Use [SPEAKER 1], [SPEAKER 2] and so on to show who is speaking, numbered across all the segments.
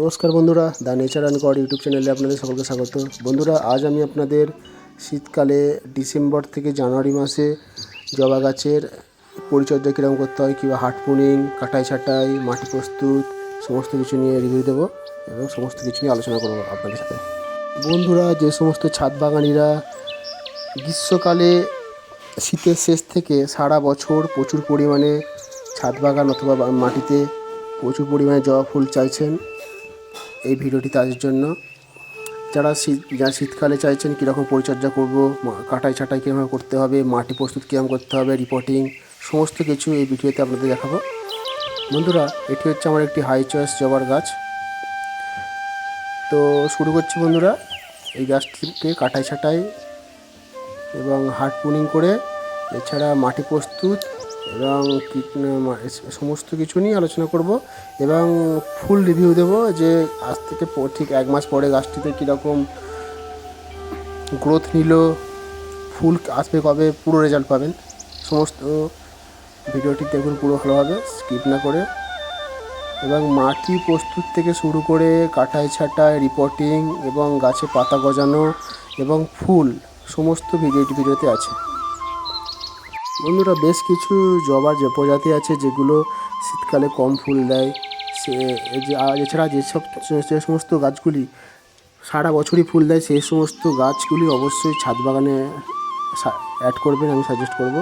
[SPEAKER 1] নমস্কার বন্ধুরা, the nature and god YouTube চ্যানেলে আপনাদের সকলকে স্বাগত। বন্ধুরা, আজ আমি আপনাদের শীতকালে ডিসেম্বর থেকে জানুয়ারি মাসে জবা গাছের পরিচর্যা কীরকম করতে হয়, কিংবা হাট পুনিং, কাটাই ছাটাই, মাটি প্রস্তুত, সমস্ত কিছু নিয়ে রিভিউ দেবো এবং সমস্ত কিছু নিয়ে আলোচনা করব আপনাদের সাথে। বন্ধুরা, যে সমস্ত ছাদ বাগানিরা গ্রীষ্মকালে শীতের শেষ থেকে সারা বছর প্রচুর পরিমাণে ছাদ বাগান অথবা মাটিতে প্রচুর পরিমাণে জবা ফুল চাইছেন এই ভিডিওটি তাদের জন্য। যারা শীত, যারা শীতকালে চাইছেন কীরকম পরিচর্যা করব কাটাই ছাটাই কীভাবে করতে হবে, মাটি প্রস্তুত কীরকম করতে হবে রিপোর্টিং সমস্ত কিছু এই ভিডিওতে আপনাদের দেখাবো। বন্ধুরা, এটি হচ্ছে আমার একটি হাই চয়েস জবার গাছ। তো শুরু করছি বন্ধুরা, এই গাছটিকে কাটাই ছাটাই এবং হার্ড পুনিং করে, এছাড়া মাটি প্রস্তুত এবং সমস্ত কিছু নিয়ে আলোচনা করব এবং ফুল রিভিউ দেব যে আজ থেকে ঠিক এক মাস পরে গাছটিতে কীরকম গ্রোথ নিল, ফুল আসবে কবে, পুরো রেজাল্ট পাবেন। সমস্ত ভিডিওটি দেখুন পুরো ভালোভাবে স্কিপ না করে। এবং মাটি প্রস্তুত থেকে শুরু করে কাটাই ছাটাই রিপোর্টিং এবং গাছে পাতা গজানো এবং ফুল, সমস্ত ভিডিওটি ভিডিওতে আছে। বন্ধুরা, বেশ কিছু জবার যে প্রজাতি আছে, যেগুলো শীতকালে কম ফুল দেয়। সে এছাড়া যেসব যে সমস্ত গাছগুলি সারা বছরই ফুল দেয়, সেই সমস্ত গাছগুলি অবশ্যই ছাদ বাগানে অ্যাড করবেন, আমি সাজেস্ট করব।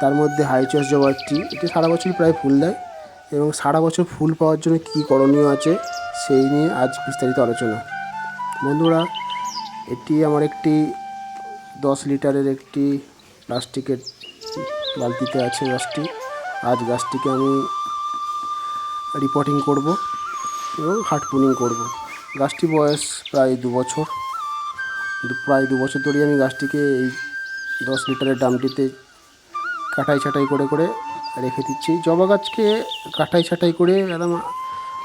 [SPEAKER 1] তার মধ্যে হাই চয়েস জবারটি এটি সারা বছরই প্রায় ফুল দেয়। এবং সারা বছর ফুল পাওয়ার জন্য কী করণীয় আছে, সেই নিয়ে আজ বিস্তারিত আলোচনা। বন্ধুরা, এটি আমার একটি দশ লিটারের একটি প্লাস্টিকের বালতিতে আছে গাছটি। আজ গাছটিকে আমি রিপোর্টিং করব এবং হাট পুনিং করব। গাছটি বয়স প্রায় দু বছর। প্রায় দু বছর ধরেই আমি গাছটিকে এই দশ লিটারের ড্রামটিতে কাটাই ছাটাই করে করে রেখে দিচ্ছি। জবা গাছকে কাটাই ছাটাই করে একদম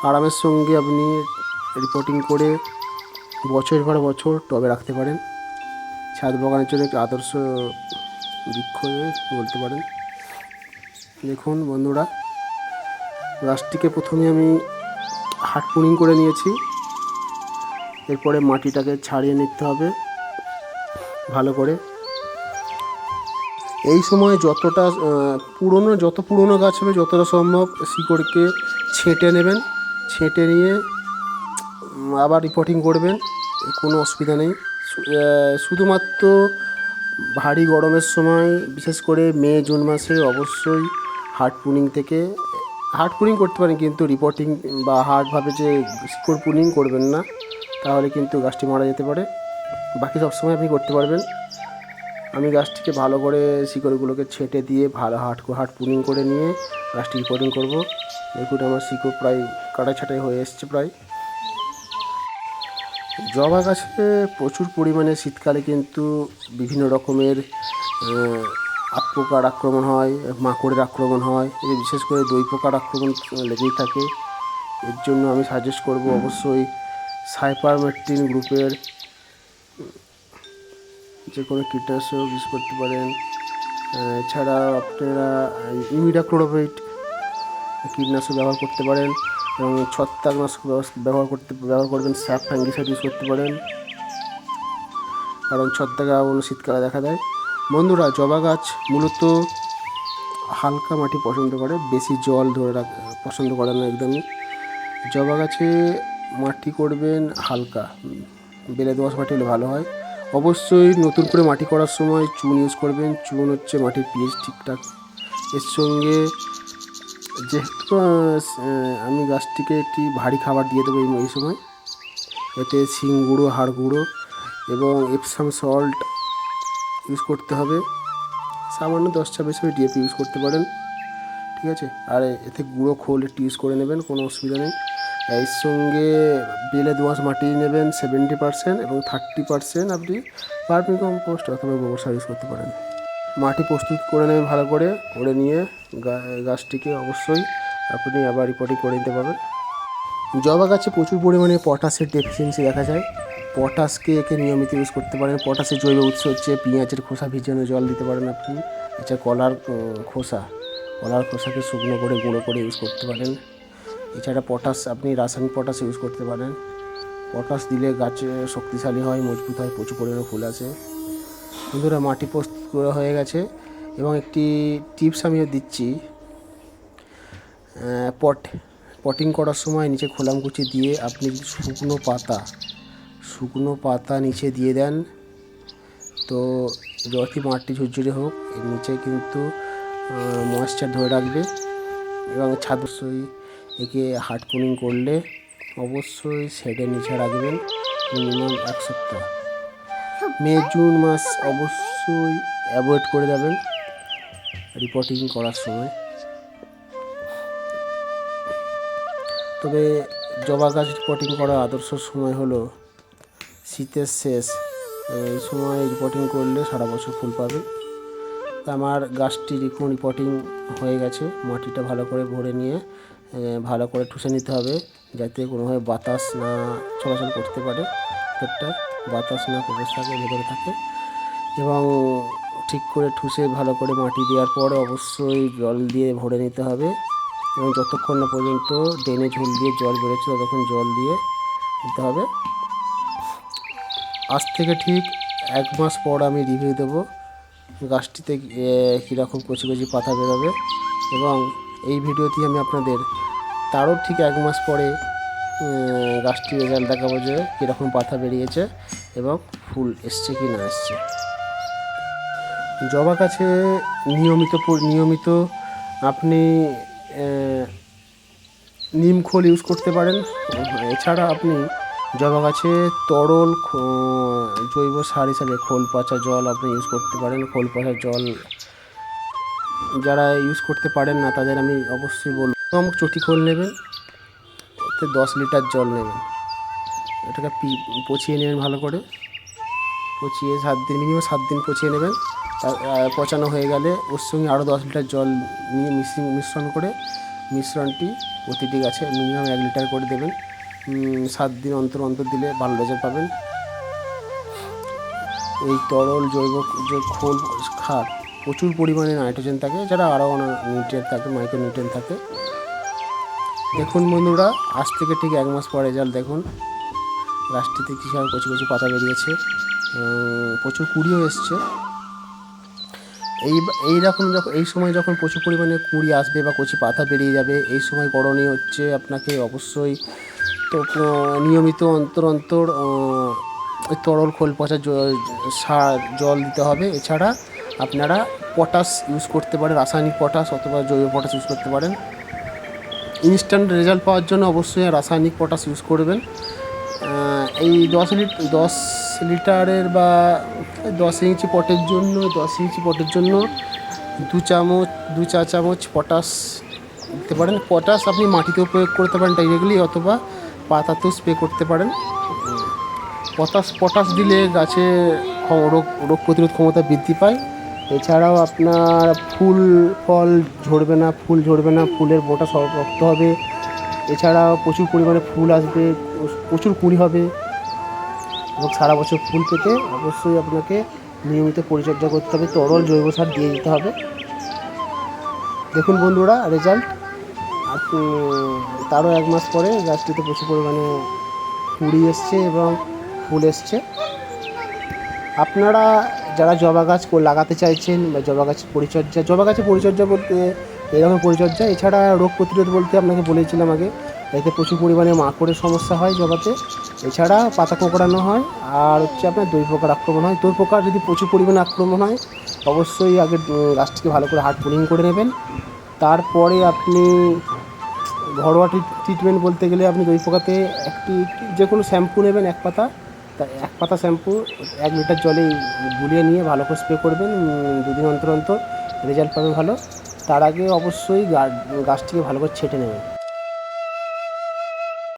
[SPEAKER 1] আরামের সঙ্গে আপনি রিপোর্টিং করে বছর পর বছর টবে রাখতে পারেন। ছাদ বাগানের জন্য একটি আদর্শ বৃক্ষ বলতে পারেন। দেখুন বন্ধুরা, গাছটিকে প্রথমে আমি হাট পুনিং করে নিয়েছি। এরপরে মাটিটাকে ছাড়িয়ে নিতে হবে ভালো করে। এই সময় যতটা পুরনো, যত পুরনো গাছ হবে যতটা সম্ভব শিকড়কে ছেঁটে নেবেন। ছেঁটে নিয়ে আবার রিপোর্টিং করবেন, কোনো অসুবিধা নেই। শুধুমাত্র ভারী গরমের সময়, বিশেষ করে মে, জুন মাসে অবশ্যই হার্ড পুনিং থেকে হার্ড পুনিং করতে পারেন কিন্তু রিপোর্টিং বা হার্ডভাবে যে শিকড় পুনিং করবেন না, তাহলে কিন্তু গাছটি মারা যেতে পারে। বাকি সব সময় আপনি করতে পারবেন। আমি গাছটিকে ভালো করে শিকড়গুলোকে ছেটে দিয়ে ভালো হাট হাট পুনিং করে নিয়ে গাছটি রিপোর্টিং করব। দেখুন, আমার শিকড় প্রায় কাটা ছাটাই হয়ে এসছে প্রায়। জবা গাছে প্রচুর পরিমাণে শীতকালে কিন্তু বিভিন্ন রকমের পোকার আক্রমণ হয়, মাকড়ের আক্রমণ হয় এই বিশেষ করে দই পোকার আক্রমণ লেগেই থাকে। এর জন্য আমি সাজেস্ট করব অবশ্যই সাইপারমেট্রিন গ্রুপের যে কোনো কীটনাশক ইউজ করতে পারেন। এছাড়া আপনারা ইমিডাক্লোরোভেট কীটনাশক ব্যবহার করতে পারেন। এবং ছত্রাকনাশক ব্যবহার করতে ব্যবহার করবেন স্যাপ ফ্যাঙ্গিসাইড ইউজ করতে পারেন। কারণ ছত্রাক আগুন শীতকালে দেখা দেয়। বন্ধুরা, জবা গাছ মূলত হালকা মাটি পছন্দ করে, বেশি জল ধরে রাখ পছন্দ করে না একদমই। জবা গাছে মাটি করবেন হালকা। বেলে দোআঁশ মাটি হলে ভালো হয়। অবশ্যই নতুন করে মাটি করার সময় চুন ইউজ করবেন। চুন হচ্ছে মাটির পিএইচ ঠিকঠাক। এর সঙ্গে যেহেতু আমি গাছটিকে একটি ভারী খাবার দিয়ে দেবো এই সময়। এতে শিং গুঁড়ো, হাড় গুঁড়ো এবং এপসাম সল্ট ইউজ করতে হবে। সামান্য দশ ছাব্বিশ ডিএপি ইউজ করতে পারেন, ঠিক আছে? আর এতে গুঁড়ো খোল একটু ইউজ করে নেবেন, কোনো অসুবিধা নেই। এর সঙ্গে বেলে দোআঁশ মাটি নেবেন সেভেন্টি পার্সেন্ট এবং থার্টি পার্সেন্ট আপনি পারমি কম্পোস্ট অথবা গোবর সার ইউজ করতে পারেন। মাটি প্রস্তুত করে নেবেন ভালো করে করে নিয়ে গাছটিকে অবশ্যই আপনি আবার রিপোর্টিং করে নিতে পারবেন। জবা গাছে প্রচুর পরিমাণে পটাশের ডেফিসিয়েন্সি দেখা যায়। পটাশকে একে নিয়মিত ইউজ করতে পারেন। পটাশের জৈব উৎস হচ্ছে পেঁয়াজের খোসা ভিজানো জল দিতে পারেন আপনি। এছাড়া কলার খোসা, কলার খোসাকে শুকনো করে, গুঁড়ো করে ইউজ করতে পারেন। এছাড়া পটাশ, আপনি রাসায়নিক পটাশ ইউজ করতে পারেন। পটাশ দিলে গাছ শক্তিশালী হয়, মজবুত হয়, প্রচুর পরিমাণে ফুল আসে। বন্ধুরা, মাটি প্রস্তুত করা হয়ে গেছে এবং একটি টিপস আমিও দিচ্ছি পট, পটিং করার সময় নিচে খোলামকুচি দিয়ে আপনি শুকনো পাতা শুকনো পাতা নিচে দিয়ে দেন, তো যতই মাটি ঝুরঝুরে হোক, এর নিচে কিন্তু ময়েশ্চার ধরে রাখবে এবং ছাদ অবশ্যই একে হার্ড কুলিং করলে অবশ্যই শেডের নিচে রাখবেন মিনিমাম এক সপ্তাহ। মে, জুন মাস অবশ্যই অ্যাভয়েড করে দেবেন রিপোর্টিং করার সময়। তবে জবা গাছ রিপোর্টিং করার আদর্শ সময় হলো শীতের শেষ। এই সময় রিপোর্টিং করলে সারা বছর ফুল পাবে। আমার গাছটি দেখুন রিপোর্টিং হয়ে গেছে, মাটিটা ভালো করে ভরে নিয়ে ভালো করে ঠুসে নিতে হবে যাতে কোনোভাবে বাতাস না চলাচল করতে পারে পেটটা বাতাস না প্রবেশ থাকে ভেতরে থাকে। এবং ঠিক করে ঠুসে ভালো করে মাটি দেওয়ার পরে অবশ্যই জল দিয়ে ভরে নিতে হবে। এবং যতক্ষণ না পর্যন্ত ড্রেনে ঝুল দিয়ে জল বেরোচ্ছে, ততক্ষণ জল দিয়ে দিতে হবে। আজ থেকে ঠিক এক মাস পর আমি রিভিউ দেবো গাছটিতে কীরকম কচি কচি পাতা বেরোবে। এবং এই ভিডিওটি আমি আপনাদের, তারও ঠিক এক মাস পরে গাছটির রেজাল্ট দেখাবো যে কীরকম পাতা বেরিয়েছে এবং ফুল এসছে কি না এসছে। জবা গাছে নিয়মিত নিয়মিত আপনি নিম খোল ইউজ করতে পারেন। এছাড়া আপনি জবা গাছে তরল জৈব সার হিসাবে খোল পচা জল আপনি ইউজ করতে পারেন। খোল পচা জল যারা ইউজ করতে পারেন না, তাদের আমি অবশ্যই বলব চটি খোল নেবেন। ওতে দশ লিটার জল নেবেন। এটাকে পি- পচিয়ে নেবেন ভালো করে। পচিয়ে সাত দিন মিনিমাম সাত দিন পচিয়ে নেবেন। পচানো হয়ে গেলে ওর সঙ্গে আরও দশ লিটার জল নিয়ে মিশ্রি মিশ্রণ করে মিশ্রণটি প্রতিটি গাছে মিনিমাম এক লিটার করে দেবেন। সাত দিন অন্তর অন্তর দিলে ভালো রেজাল্ট পাবেন। এই তরল জৈব, যে খোল খাদ প্রচুর পরিমাণে নাইট্রোজেন থাকে, যারা আরও নিউট্রিয়েন্ট থাকে মাইক্রো নিউট্রিয়েন্ট থাকে। দেখুন বন্ধুরা, আজ থেকে ঠিক এক মাস পর রেজাল্ট দেখুন। গাছটিতে কী সব কচি কচি পাতা বেরিয়েছে। প্রচুর কুড়িও এসছে। এই এই রকম যখন এই সময় যখন প্রচুর পরিমাণে কুড়ি আসবে বা কচি পাতা বেরিয়ে যাবে, এই সময় করণীয় হচ্ছে আপনাকে অবশ্যই তো নিয়মিত অন্তর অন্তর তরল খোল পচা সার, জল দিতে হবে। এছাড়া আপনারা পটাশ ইউজ করতে পারেন, রাসায়নিক পটাশ অথবা জৈব পটাশ ইউজ করতে পারেন। ইনস্ট্যান্ট রেজাল্ট পাওয়ার জন্য অবশ্যই রাসায়নিক পটাশ ইউজ করবেন। এই দশ লিটার দশ লিটারের বা দশ ইঞ্চি পটের জন্য, দশ ইঞ্চি পটের জন্য দু চামচ, দু চা চামচ পটাশ দিতে পারেন। পটাশ আপনি মাটিতেও প্রয়োগ করতে পারেন ডাইরেক্টলি অথবা পাতাতেও স্প্রে করতে পারেন। পটাশ পটাশ দিলে গাছে রোগ রোগ প্রতিরোধ ক্ষমতা বৃদ্ধি পায়। এছাড়াও আপনার ফুল, ফল ঝরবে না, ফুল ঝরবে না, ফুলের বোটা শক্ত হবে। এছাড়াও প্রচুর পরিমাণে ফুল আসবে, প্রচুর কুড়ি হবে। এবং সারা বছর ফুল পেতে অবশ্যই আপনাকে নিয়মিত পরিচর্যা করতে হবে, তরল জৈব সার দিয়ে দিতে হবে। দেখুন বন্ধুরা রেজাল্ট আর তারও এক মাস পরে গাছটিতে প্রচুর পরিমাণে কুড়ি এসছে এবং ফুল এসছে। আপনারা যারা জবা গাছ লাগাতে চাইছেন বা জবা গাছের পরিচর্যা জবা গাছের পরিচর্যা বলতে এরকম পরিচর্যা। এছাড়া রোগ প্রতিরোধ বলতে আপনাকে বলেছিলাম আগে, এতে প্রচুর পরিমাণে মাকড়ের সমস্যা হয় জবাতে। এছাড়া পাতা কোঁকড়ানো হয়, আর হচ্ছে আপনার দই পোকার আক্রমণ হয়। দই পোকার যদি প্রচুর পরিমাণে আক্রমণ হয়, অবশ্যই আগে গাছটিকে ভালো করে হার্ড পুলিং করে নেবেন। তারপরে আপনি ঘরোয়া ট্রিটমেন্ট বলতে গেলে আপনি দই পোকাতে একটি যে কোনো শ্যাম্পু নেবেন এক পাতা। তা এক পাতা শ্যাম্পু, এক লিটার জলে গুলিয়ে নিয়ে ভালো করে স্প্রে করবেন দুদিন অন্তর অন্তর। রেজাল্ট পাবে ভালো। তার আগে অবশ্যই গাছটিকে ভালো করে ছেঁটে নেবেন।